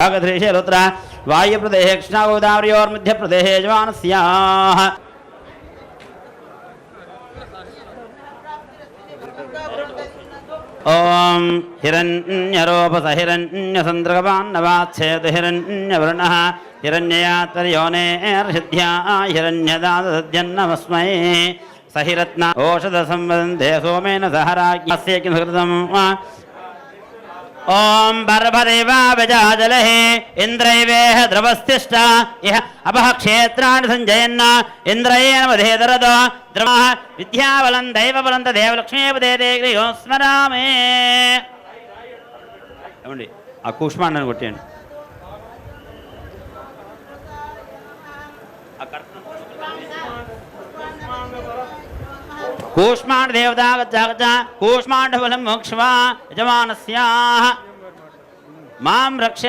भागधरेशे रुद्र वायुप्रदेशे कृष्णागोदावर्योर्मध्यप्रदेशे यजमानस्याः। ॐ हिरण्यरोपसहिरण्यसन्द्रगपान्नवाच्छेद हिरण्यवृणः हिरण्ययातर्योनेर्षिद्ध्या हिरण्यदादसद्यन्नमस्मै सहिरत्न ओषधसंवदन्ते सोमेन सहरा ఓం బర్భదేవాజాజలహే ఇంద్రైవేహ ద్రవస్తిష్ట ఇహ అపహ క్షేత్రాన్ని సంజయన్న ఇంద్రయేణేదరద ద్రవ విద్యాబలం దైవబలంత దేవలక్ష్మీపదేస్మరామే ఏమండి ఆ కూష్మాండని కొట్టేయండి. ఆ కూష్మాండ దేవతా గచ్చ కూష్మాండ బలం మోక్ష్వా యజమానస్యాః మాం రక్ష